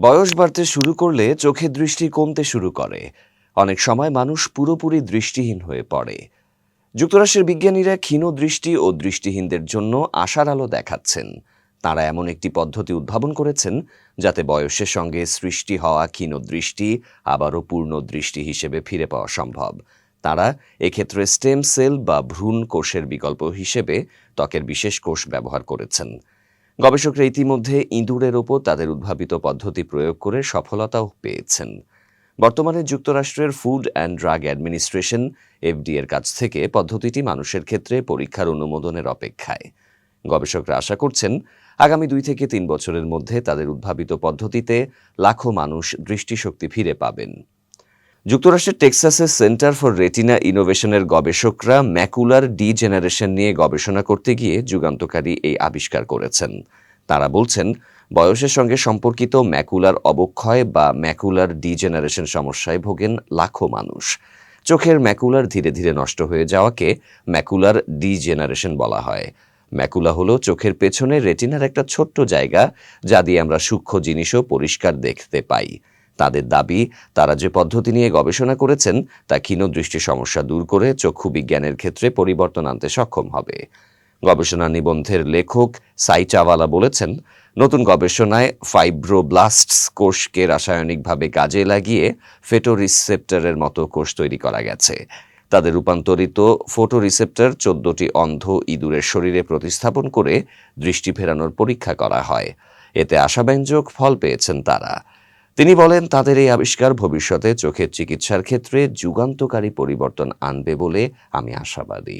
বয়স বাড়তে শুরু করলে চোখের দৃষ্টি কমতে শুরু করে। অনেক সময় মানুষ পুরোপুরি দৃষ্টিহীন হয়ে পড়ে। যুক্তরাষ্ট্রের বিজ্ঞানীরা ক্ষীণ দৃষ্টি ও দৃষ্টিহীনদের জন্য আশার আলো দেখাচ্ছেন। তারা এমন একটি পদ্ধতি উদ্ভাবন করেছেন যাতে বয়সের সঙ্গে সৃষ্টি হওয়া ক্ষীণ দৃষ্টি আবারও পূর্ণ দৃষ্টি হিসেবে ফিরে পাওয়া সম্ভব। তারা এক্ষেত্রে স্টেম সেল বা ভ্রূণ কোষের বিকল্প হিসেবে ত্বকের বিশেষ কোষ ব্যবহার করেছেন। গবেষকরা ইতিমধ্যে ইঁদুরের ওপর তাদের উদ্ভাবিত পদ্ধতি প্রয়োগ করে সফলতাও পেয়েছেন। বর্তমানে যুক্তরাষ্ট্রের food and drug administration FD এর কাছ থেকে পদ্ধতিটি মানুষের ক্ষেত্রে পরীক্ষার অনুমোদনের অপেক্ষায়। গবেষকরা আশা করছেন, আগামী দুই থেকে তিন বছরের মধ্যে তাদের উদ্ভাবিত পদ্ধতিতে লাখো মানুষ দৃষ্টিশক্তি ফিরে পাবেন। যুক্তরাষ্ট্রের টেক্সাসের সেন্টার ফর রেটিনা ইনোভেশনের গবেষকরা ম্যাকুলার ডি জেনারেশন নিয়ে গবেষণা করতে গিয়ে যুগান্তকারী এই আবিষ্কার করেছেন। তারা বলছেন, বয়সের সঙ্গে সম্পর্কিত ম্যাকুলার অবক্ষয় বা ম্যাকুলার ডিজেনারেশন সমস্যায় ভোগেন লাখো মানুষ। চোখের ম্যাকুলার ধীরে ধীরে নষ্ট হয়ে যাওয়াকে ম্যাকুলার ডিজেনারেশন বলা হয়। ম্যাকুলা হলো চোখের পেছনে রেটিনার একটা ছোট্ট জায়গা, যা দিয়ে আমরা সূক্ষ্ম জিনিসও পরিষ্কার দেখতে পাই। তাদের দাবি, তারা যে পদ্ধতি নিয়ে গবেষণা করেছেন, তা ক্ষীণ দৃষ্টি সমস্যা দূর করে চক্ষু বিজ্ঞানের ক্ষেত্রে পরিবর্তন আনতে সক্ষম হবে। গবেষণা নিবন্ধের লেখক সাই চাওয়ালা বলেছেন, নতুন গবেষণায় ফাইব্রোব্লাস্টস কোষকে রাসায়নিকভাবে কাজে লাগিয়ে ফেটোরিসেপ্টরের মতো কোষ তৈরি করা গেছে। তাদের রূপান্তরিত ফোটোরিসেপ্টর চোদ্দটি অন্ধ ইঁদুরের শরীরে প্রতিস্থাপন করে দৃষ্টি ফেরানোর পরীক্ষা করা হয়। এতে আশাব্যঞ্জক ফল পেয়েছেন তারা। তিনি বলেন, তাদের এই আবিষ্কার ভবিষ্যতে চোখের চিকিৎসার ক্ষেত্রে যুগান্তকারী পরিবর্তন আনবে বলে আমি আশাবাদী।